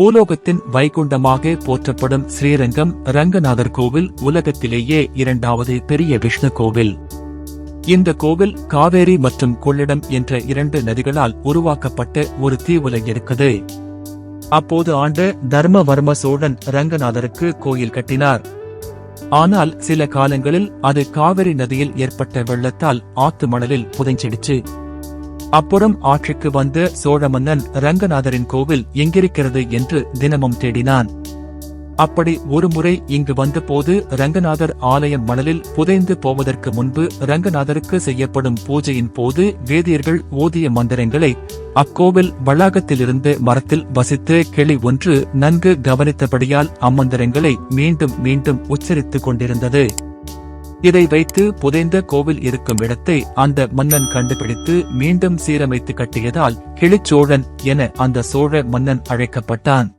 பூலோகத்தின் வைகுண்டமாக போற்றப்படும் ஸ்ரீரங்கம் ரங்கநாதர் கோவில் உலகத்திலேயே இரண்டாவது பெரிய விஷ்ணு கோவில். இந்த கோவில் காவேரி மற்றும் கொள்ளிடம் என்ற இரண்டு நதிகளால் உருவாக்கப்பட்ட ஒரு தீவுல இருக்குது. அப்போது ஆண்ட தர்மவர்ம சோழன் ரங்கநாதருக்கு கோயில் கட்டினார். ஆனால் சில காலங்களில் அது காவிரி நதியில் ஏற்பட்ட வெள்ளத்தால் ஆத்து மணலில் புதைஞ்சிடுச்சு. அப்புறம் ஆட்சிக்கு வந்த சோழ மன்னன் ரங்கநாதரின் கோவில் எங்கிருக்கிறது என்று தினமும் தேடினான். அப்படி ஒருமுறை இங்கு வந்தபோது ரங்கநாதர் ஆலயம் மணலில் புதைந்து போவதற்கு முன்பு ரங்கநாதருக்கு செய்யப்படும் பூஜையின் போது வேதியர்கள் ஓதிய மந்திரங்களை அக்கோவில் வளாகத்திலிருந்து மரத்தில் வசித்து கிளி ஒன்று நன்கு கவனித்தபடியால் அம்மந்திரங்களை மீண்டும் மீண்டும் உச்சரித்துக் கொண்டிருந்தது. இதை வைத்து புதைந்த கோவில் இருக்கும் இடத்தை அந்த மன்னன் கண்டுபிடித்து மீண்டும் சீரமைத்து கட்டியதால் கிளிச்சோழன் என அந்த சோழ மன்னன் அழைக்கப்பட்டான்.